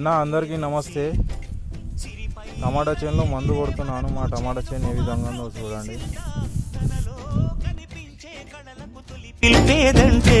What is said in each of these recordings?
అన్న అందరికీ నమస్తే. టమాటా చేనులో మందు కొడుతున్నాను. మా టమాటా చేను ఏ విధంగా చూడండి. పిలిపేదంటే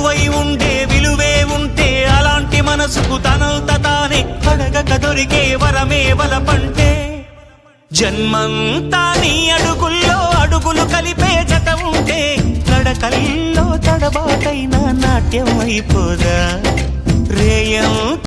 మనసుకు తనంత తానే అడగక దొరికే వరమే వలపంటే. జన్మంతా నీ అడుగుల్లో అడుగులు కలిపే జత ఉంటే నడకల్లో తడబాటైన నాట్యం అయిపోదా? రేయం